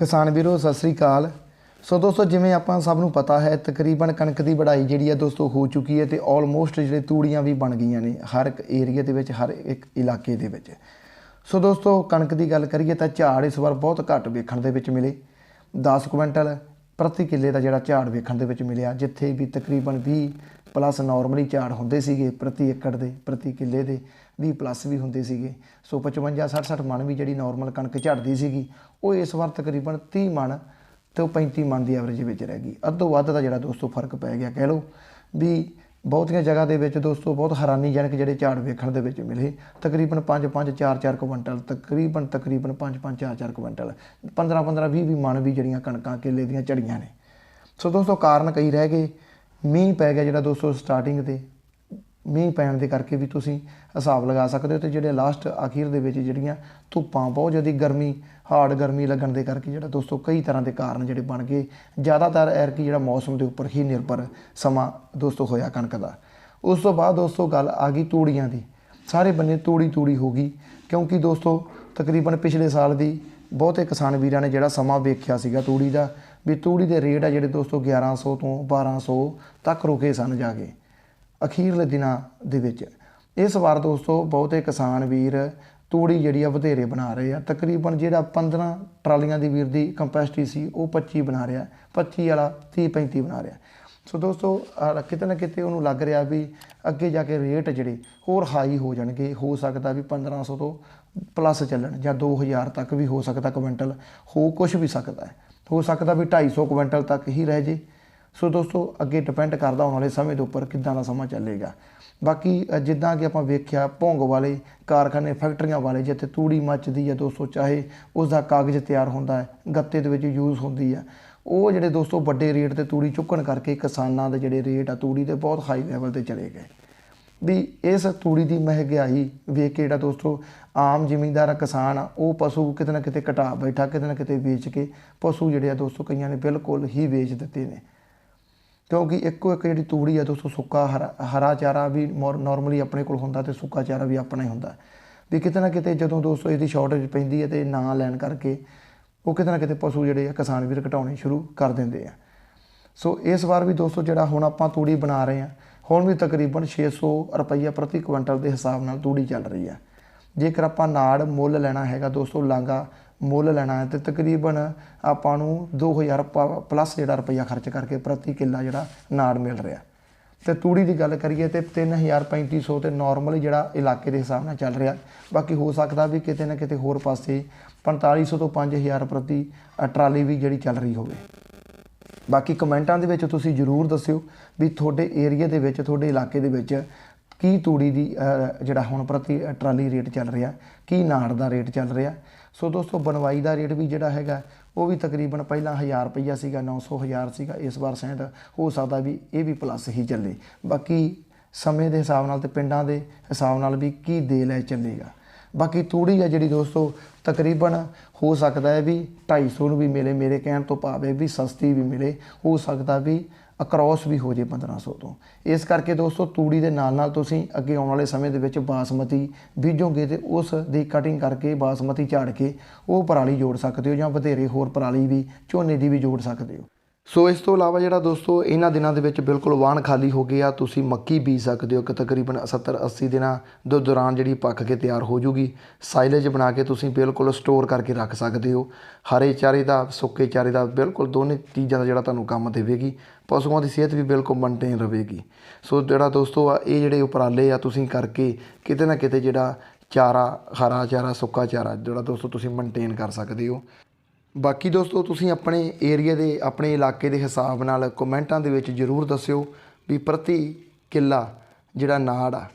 ਕਿਸਾਨ ਵੀਰੋ, ਸਤਿ ਸ੍ਰੀ ਅਕਾਲ। ਸੋ ਦੋਸਤੋ, ਜਿਵੇਂ ਆਪਾਂ ਸਭ ਨੂੰ ਪਤਾ ਹੈ, ਤਕਰੀਬਨ ਕਣਕ ਦੀ ਵਢਾਈ ਜਿਹੜੀ ਹੈ ਦੋਸਤੋ ਹੋ ਚੁੱਕੀ ਹੈ ਤੇ ਆਲਮੋਸਟ ਜਿਹੜੇ ਤੂੜੀਆਂ ਵੀ ਬਣ ਗਈਆਂ ਨੇ ਹਰ ਇੱਕ ਏਰੀਆ ਦੇ ਵਿੱਚ, ਹਰ ਇੱਕ ਇਲਾਕੇ ਦੇ ਵਿੱਚ। ਸੋ ਦੋਸਤੋ, ਕਣਕ ਦੀ ਗੱਲ ਕਰੀਏ ਤਾਂ ਝਾੜ ਇਸ ਵਾਰ ਬਹੁਤ ਘੱਟ ਵੇਖਣ ਦੇ ਵਿੱਚ ਮਿਲੇ। 10 ਕੁਇੰਟਲ ਪ੍ਰਤੀ ਕਿੱਲੇ ਦਾ ਜਿਹੜਾ ਝਾੜ ਵੇਖਣ ਦੇ ਵਿੱਚ ਮਿਲਿਆ, ਜਿੱਥੇ ਵੀ ਤਕਰੀਬਨ 20 ਪਲੱਸ ਨਾਰਮਲੀ ਝਾੜ ਹੁੰਦੇ ਸੀਗੇ ਪ੍ਰਤੀ ਏਕੜ ਦੇ, ਪ੍ਰਤੀ ਕਿੱਲੇ ਦੇ। 20 ਪਲੱਸ ਵੀ ਹੁੰਦੇ ਸੀਗੇ। ਸੋ 55 60 60 ਮਣ ਵੀ ਜਿਹੜੀ ਨਾਰਮਲ ਕਣਕ ਝੜਦੀ ਸੀਗੀ, ਉਹ ਇਸ ਵਾਰ ਤਕਰੀਬਨ 30 ਮਣ ਤੇ ਉਹ 35 ਮਣ ਦੀ ਐਵਰੇਜ ਵਿੱਚ ਰਹਿ ਗਈ। ਅੱਧੋ ਵੱਧ ਦਾ ਜਿਹੜਾ ਦੋਸਤੋ ਫ਼ਰਕ ਪੈ ਗਿਆ, ਕਹਿ ਲਓ ਵੀ ਬਹੁਤੀਆਂ ਜਗ੍ਹਾ ਦੇ ਵਿੱਚ ਦੋਸਤੋ ਬਹੁਤ ਹੈਰਾਨੀਜਨਕ ਜਿਹੜੇ ਝਾੜ ਵੇਖਣ ਦੇ ਵਿੱਚ ਮਿਲੇ। ਤਕਰੀਬਨ 5 5 4 4 ਕੁਇੰਟਲ, ਤਕਰੀਬਨ ਤਕਰੀਬਨ 5 5 4 4 ਕੁਇੰਟਲ। 15 15 20 20 ਮਣ ਵੀ ਜਿਹੜੀਆਂ ਕਣਕਾਂ ਕੇਲੇ ਦੀਆਂ ਝੜੀਆਂ ਨੇ। ਸੋ ਦੋਸਤੋ ਕਾਰਨ ਕਈ ਰਹਿ ਗਏ। ਮੀਂਹ ਪੈ ਗਿਆ ਜਿਹੜਾ ਦੋਸਤੋ ਸਟਾਰਟਿੰਗ ਤੇ। ਮੀਂਹ ਪੈਣ ਦੇ ਕਰਕੇ ਵੀ ਤੁਸੀਂ ਹਿਸਾਬ ਲਗਾ ਸਕਦੇ ਹੋ ਤੇ ਜਿਹੜੇ ਲਾਸਟ ਅਖੀਰ ਦੇ ਵਿੱਚ ਜਿਹੜੀਆਂ ਧੁੱਪਾਂ ਬਹੁਤ ਜ਼ਿਆਦਾ ਗਰਮੀ ਹਾਰਡ ਗਰਮੀ ਲੱਗਣ ਦੇ ਕਰਕੇ ਜਿਹੜਾ ਦੋਸਤੋ ਕਈ ਤਰ੍ਹਾਂ ਦੇ ਕਾਰਨ ਜਿਹੜੇ ਬਣ ਗਏ, ਜ਼ਿਆਦਾਤਰ ਐਰ ਕੀ ਜਿਹੜਾ ਮੌਸਮ ਦੇ ਉੱਪਰ ਹੀ ਨਿਰਭਰ ਸਮਾਂ ਦੋਸਤੋ ਹੋਇਆ ਕਣਕ ਦਾ। ਉਸ ਤੋਂ ਬਾਅਦ ਦੋਸਤੋ ਗੱਲ ਆ ਗਈ ਤੂੜੀਆਂ ਦੀ। ਸਾਰੇ ਬੰਨੇ ਤੂੜੀ ਤੂੜੀ ਹੋ ਗਈ, ਕਿਉਂਕਿ ਦੋਸਤੋ ਤਕਰੀਬਨ ਪਿਛਲੇ ਸਾਲ ਦੀ ਬਹੁਤੇ ਕਿਸਾਨ ਵੀਰਾਂ ਨੇ ਜਿਹੜਾ ਸਮਾਂ ਵੇਖਿਆ ਸੀਗਾ ਤੂੜੀ ਦਾ, ਵੀ ਤੂੜੀ ਦੇ ਰੇਟ ਆ ਜਿਹੜੇ ਦੋਸਤੋ 1100 ਤੋਂ 1200 ਤੱਕ ਰੁਕੇ ਸਨ ਜਾ ਕੇ। ਅਖੀਰਲੇ ਦਿਨਾਂ ਦੇ ਵਿੱਚ। ਇਸ ਵਾਰ ਦੋਸਤੋ, ਬਹੁਤੇ ਕਿਸਾਨ ਵੀਰ ਤੂੜੀ ਜਿਹੜੀ ਆ ਵਧੇਰੇ ਬਣਾ ਰਹੇ ਆ। ਤਕਰੀਬਨ ਜਿਹੜਾ 15 ਟਰਾਲੀਆਂ ਦੀ ਵੀਰ ਦੀ ਕੰਪੈਸਿਟੀ ਸੀ, ਉਹ 25 ਬਣਾ ਰਿਹਾ। 25 ਵਾਲਾ 30 35 ਬਣਾ ਰਿਹਾ। ਸੋ ਦੋਸਤੋ ਕਿਤੇ ਨਾ ਕਿਤੇ ਉਹਨੂੰ ਲੱਗ ਰਿਹਾ ਵੀ ਅੱਗੇ ਜਾ ਕੇ ਰੇਟ ਜਿਹੜੇ ਹੋਰ ਹਾਈ ਹੋ ਜਾਣਗੇ। ਹੋ ਸਕਦਾ ਵੀ 1500 ਤੋਂ ਪਲੱਸ ਚੱਲਣ ਜਾਂ 2000 ਤੱਕ ਵੀ ਹੋ ਸਕਦਾ ਕੁਇੰਟਲ। ਹੋ ਕੁਝ ਵੀ ਸਕਦਾ ਹੈ। ਹੋ ਸਕਦਾ ਵੀ 250 ਕੁਇੰਟਲ ਤੱਕ ਹੀ ਰਹਿ ਜੇ। ਸੋ ਦੋਸਤੋ, ਅੱਗੇ ਡਿਪੈਂਡ ਕਰਦਾ ਆਉਣ ਵਾਲੇ ਸਮੇਂ ਦੇ ਉੱਪਰ ਕਿੱਦਾਂ ਦਾ ਸਮਾਂ ਚੱਲੇਗਾ। ਬਾਕੀ ਜਿੱਦਾਂ ਕਿ ਆਪਾਂ ਵੇਖਿਆ, ਭੋਂਗ ਵਾਲੇ ਕਾਰਖਾਨੇ, ਫੈਕਟਰੀਆਂ ਵਾਲੇ, ਜਿੱਥੇ ਤੂੜੀ ਮੱਚਦੀ ਹੈ ਦੋਸਤੋ, ਚਾਹੇ ਉਸ ਦਾ ਕਾਗਜ਼ ਤਿਆਰ ਹੁੰਦਾ ਹੈ, ਗੱਤੇ ਦੇ ਵਿੱਚ ਯੂਜ਼ ਹੁੰਦੀ ਹੈ ਉਹ ਜਿਹੜੇ ਦੋਸਤੋ, ਵੱਡੇ ਰੇਟ ਤੇ ਤੂੜੀ ਚੁੱਕਣ ਕਰਕੇ ਕਿਸਾਨਾਂ ਦੇ ਜਿਹੜੇ ਰੇਟ ਆ ਤੂੜੀ ਦੇ ਬਹੁਤ ਹਾਈ ਲੈਵਲ ਤੇ ਚਲੇ ਗਏ। ਵੀ ਇਸ ਤੂੜੀ ਦੀ ਮਹਿੰਗਾਈ ਵੇਖ ਕੇ ਜਿਹੜਾ ਦੋਸਤੋ, ਆਮ ਜ਼ਿਮੀਂਦਾਰ ਕਿਸਾਨ ਆ, ਉਹ ਪਸ਼ੂ ਕਿਤੇ ਨਾ ਕਿਤੇ ਘਟਾ ਬੈਠਾ, ਕਿਤੇ ਨਾ ਕਿਤੇ ਵੇਚ ਕੇ ਪਸ਼ੂ ਜਿਹੜੇ ਆ ਦੋਸਤੋ, ਕਈਆਂ ਨੇ ਬਿਲਕੁਲ ਹੀ ਵੇਚ ਦਿੱਤੇ ਨੇ। ਕਿਉਂਕਿ ਇੱਕੋ ਇੱਕ ਜਿਹੜੀ ਤੂੜੀ ਆ ਦੋਸਤੋ, ਸੁੱਕਾ ਹਰਾ ਹਰਾ ਚਾਰਾ ਵੀ ਨਾਰਮਲੀ ਆਪਣੇ ਕੋਲ ਹੁੰਦਾ ਤੇ ਸੁੱਕਾ ਚਾਰਾ ਵੀ ਆਪਣਾ ਹੀ ਹੁੰਦਾ। ਵੀ ਕਿਤੇ ਨਾ ਕਿਤੇ ਜਦੋਂ ਦੋਸਤੋ ਇਹਦੀ ਸ਼ਾਰਟੇਜ ਪੈਂਦੀ ਹੈ ਤੇ ਨਾ ਲੈਣ ਕਰਕੇ ਉਹ ਕਿਤੇ ਨਾ ਕਿਤੇ ਪਸ਼ੂ ਜਿਹੜੇ ਆ ਕਿਸਾਨ ਵੀਰ ਘਟਾਉਣੇ ਸ਼ੁਰੂ ਕਰ ਦਿੰਦੇ ਆ। ਸੋ ਇਸ ਵਾਰ ਵੀ ਦੋਸਤੋ ਜਿਹੜਾ ਹੁਣ ਆਪਾਂ ਤੂੜੀ ਬਣਾ ਰਹੇ ਆ, ਹੁਣ ਵੀ ਤਕਰੀਬਨ 600 ਰੁਪਈਆ ਪ੍ਰਤੀ ਕੁਇੰਟਲ ਦੇ ਹਿਸਾਬ ਨਾਲ ਤੂੜੀ ਚੱਲ ਰਹੀ ਆ। ਜੇਕਰ ਆਪਾਂ ਨਾੜ ਮੁੱਲ ਲੈਣਾ ਹੈਗਾ ਦੋਸਤੋ ਲਾਂਗਾ ਮੁੱਲ ਲੈਣਾ ਹੈ ਤੇ ਤਕਰੀਬਨ ਆਪਾਂ ਨੂੰ 2000 ਪ- ਪਲੱਸ ਜਿਹੜਾ ਰੁਪਈਆ ਖਰਚ ਕਰਕੇ ਪ੍ਰਤੀ ਕਿੱਲਾ ਜਿਹੜਾ ਨਾੜ ਮਿਲ ਰਿਹਾ। ਤੇ ਤੂੜੀ ਦੀ ਗੱਲ ਕਰੀਏ ਤੇ 3000 3500 ਤੇ ਨਾਰਮਲੀ ਜਿਹੜਾ ਇਲਾਕੇ ਦੇ ਹਿਸਾਬ ਨਾਲ ਚੱਲ ਰਿਹਾ। ਬਾਕੀ ਹੋ ਸਕਦਾ ਵੀ ਕਿਤੇ ਨਾ ਕਿਤੇ ਹੋਰ ਪਾਸੇ 4500 ਤੋਂ 5000 ਪ੍ਰਤੀ ਟਰਾਲੀ ਵੀ ਜਿਹੜੀ ਚੱਲ ਰਹੀ ਹੋਵੇ। ਬਾਕੀ ਕਮੈਂਟਾਂ ਦੇ ਵਿੱਚ ਤੁਸੀਂ ਜਰੂਰ ਦੱਸਿਓ ਵੀ ਤੁਹਾਡੇ ਏਰੀਆ ਦੇ ਵਿੱਚ, ਤੁਹਾਡੇ ਇਲਾਕੇ ਦੇ ਵਿੱਚ ਕੀ ਤੂੜੀ ਦੀ ਜਿਹੜਾ ਹੁਣ ਪ੍ਰਤੀ ਟਰਾਲੀ ਰੇਟ ਚੱਲ ਰਿਹਾ, ਕੀ ਨਾੜ ਦਾ ਰੇਟ ਚੱਲ ਰਿਹਾ। ਸੋ ਦੋਸਤੋ, ਬਣਵਾਈ ਦਾ ਰੇਟ ਵੀ ਜਿਹੜਾ ਹੈਗਾ, ਉਹ ਵੀ ਤਕਰੀਬਨ ਪਹਿਲਾਂ 1000 ਰੁਪਈਆ ਸੀਗਾ 900 ਹਜ਼ਾਰ ਸੀਗਾ, ਇਸ ਵਾਰ ਸ਼ਾਇਦ ਹੋ ਸਕਦਾ ਵੀ ਇਹ ਵੀ ਪਲੱਸ ਹੀ ਚੱਲੇ। ਬਾਕੀ ਸਮੇਂ ਦੇ ਹਿਸਾਬ ਨਾਲ ਤੇ ਪਿੰਡਾਂ ਦੇ ਹਿਸਾਬ ਨਾਲ ਵੀ ਕੀ ਦੇ ਲੈ ਚੱਲੇਗਾ। ਬਾਕੀ ਤੂੜੀ ਆ ਜਿਹੜੀ ਦੋਸਤੋ, ਤਕਰੀਬਨ ਹੋ ਸਕਦਾ ਹੈ ਵੀ 250 ਨੂੰ ਵੀ ਮਿਲੇ, ਮੇਰੇ ਕਹਿਣ ਤੋਂ ਭਾਵ ਹੈ ਵੀ ਸਸਤੀ ਵੀ ਮਿਲੇ, ਹੋ ਸਕਦਾ ਵੀ ਅਕ੍ਰੋਸ ਵੀ ਹੋ ਜੇ 1500 ਤੋਂ। ਇਸ ਕਰਕੇ ਦੋਸਤੋ, ਤੂੜੀ ਦੇ ਨਾਲ ਨਾਲ ਤੁਸੀਂ ਅੱਗੇ ਆਉਣ ਵਾਲੇ ਸਮੇਂ ਦੇ ਵਿੱਚ ਬਾਸਮਤੀ ਬੀਜੋਗੇ ਤੇ ਉਸ ਦੀ ਕਟਿੰਗ ਕਰਕੇ ਬਾਸਮਤੀ ਝਾੜ ਕੇ ਉਹ ਪਰਾਲੀ ਜੋੜ ਸਕਦੇ ਹੋ ਜਾਂ ਵਧੇਰੇ ਹੋਰ ਪਰਾਲੀ ਵੀ, ਝੋਨੇ ਦੀ ਵੀ ਜੋੜ ਸਕਦੇ ਹੋ। ਸੋ ਇਸ ਤੋਂ ਇਲਾਵਾ ਜਿਹੜਾ ਦੋਸਤੋ, ਇਹਨਾਂ ਦਿਨਾਂ ਦੇ ਵਿੱਚ ਬਿਲਕੁਲ ਵਾਹਣ ਖਾਲੀ ਹੋ ਗਿਆ, ਤੁਸੀਂ ਮੱਕੀ ਬੀਜ ਸਕਦੇ ਹੋ, ਕਿ ਤਕਰੀਬਨ 70 80 ਦਿਨਾਂ ਦੇ ਦੌਰਾਨ ਜਿਹੜੀ ਪੱਕ ਕੇ ਤਿਆਰ ਹੋ ਜੂਗੀ। ਸਾਈਲੇਜ ਬਣਾ ਕੇ ਤੁਸੀਂ ਬਿਲਕੁਲ ਸਟੋਰ ਕਰਕੇ ਰੱਖ ਸਕਦੇ ਹੋ। ਹਰੇ ਚਾਰੇ ਦਾ, ਸੁੱਕੇ ਚਾਰੇ ਦਾ, ਬਿਲਕੁਲ ਦੋਨੇ ਚੀਜ਼ਾਂ ਦਾ ਜਿਹੜਾ ਤੁਹਾਨੂੰ ਕੰਮ ਦੇਵੇਗੀ। ਪਸ਼ੂਆਂ ਦੀ ਸਿਹਤ ਵੀ ਬਿਲਕੁਲ ਮੇਨਟੇਨ ਰਹੇਗੀ। ਸੋ ਜਿਹੜਾ ਦੋਸਤੋ ਆ, ਇਹ ਜਿਹੜੇ ਉਪਰਾਲੇ ਆ, ਤੁਸੀਂ ਕਰਕੇ ਕਿਤੇ ਨਾ ਕਿਤੇ ਜਿਹੜਾ ਚਾਰਾ, ਹਰਾ ਚਾਰਾ, ਸੁੱਕਾ ਚਾਰਾ, ਜਿਹੜਾ ਦੋਸਤੋ ਤੁਸੀਂ ਮੇਨਟੇਨ ਕਰ ਸਕਦੇ ਹੋ। ਬਾਕੀ ਦੋਸਤੋ, ਤੁਸੀਂ ਆਪਣੇ ਏਰੀਆ ਦੇ, ਆਪਣੇ ਇਲਾਕੇ ਦੇ ਹਿਸਾਬ ਨਾਲ ਕਮੈਂਟਾਂ ਦੇ ਵਿੱਚ ਜਰੂਰ ਦੱਸਿਓ ਵੀ ਪ੍ਰਤੀ ਕਿੱਲਾ ਜਿਹੜਾ ਨਾੜ ਆ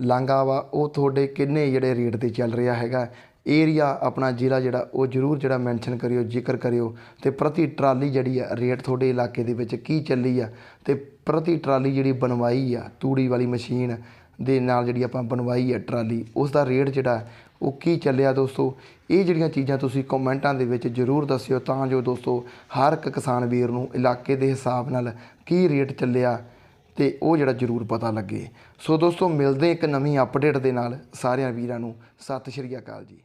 ਲਾਂਗਾ ਵਾ, ਉਹ ਤੁਹਾਡੇ ਕਿੰਨੇ ਜਿਹੜੇ ਰੇਟ ਤੇ ਚੱਲ ਰਿਹਾ ਹੈਗਾ। ਏਰੀਆ ਆਪਣਾ ਜ਼ਿਲ੍ਹਾ ਜਿਹੜਾ, ਉਹ ਜਰੂਰ ਜਿਹੜਾ ਮੈਂਸ਼ਨ ਕਰਿਓ, ਜ਼ਿਕਰ ਕਰਿਓ। ਤੇ ਪ੍ਰਤੀ ਟਰਾਲੀ ਜਿਹੜੀ ਆ, ਰੇਟ ਤੁਹਾਡੇ ਇਲਾਕੇ ਦੇ ਵਿੱਚ ਕੀ ਚੱਲੀ ਆ? ਤੇ ਪ੍ਰਤੀ ਟਰਾਲੀ ਜਿਹੜੀ ਬਣਵਾਈ ਆ, ਤੂੜੀ ਵਾਲੀ ਮਸ਼ੀਨ ਦੇ ਨਾਲ ਜਿਹੜੀ ਆਪਾਂ ਬਣਵਾਈ ਹੈ ਟਰਾਲੀ ਉਸ ਦਾ ਰੇਟ ਜਿਹੜਾ ਉਹ ਕੀ ਚੱਲਿਆ ਦੋਸਤੋ? ਇਹ ਜਿਹੜੀਆਂ ਚੀਜ਼ਾਂ ਤੁਸੀਂ ਕਮੈਂਟਾਂ ਦੇ ਵਿੱਚ ਜਰੂਰ ਦੱਸਿਓ ਤਾਂ ਜੋ ਦੋਸਤੋ ਹਰ ਇੱਕ ਕਿਸਾਨ ਵੀਰ ਨੂੰ ਇਲਾਕੇ ਦੇ ਹਿਸਾਬ ਨਾਲ ਕੀ ਰੇਟ ਚੱਲਿਆ ਤੇ ਉਹ ਜਿਹੜਾ ਜਰੂਰ ਪਤਾ ਲੱਗੇ। ਸੋ ਦੋਸਤੋ ਮਿਲਦੇ ਇੱਕ ਨਵੀਂ ਅਪਡੇਟ ਦੇ ਨਾਲ। ਸਾਰਿਆਂ ਵੀਰਾਂ ਨੂੰ ਸਤਿ ਸ਼੍ਰੀ ਅਕਾਲ ਜੀ।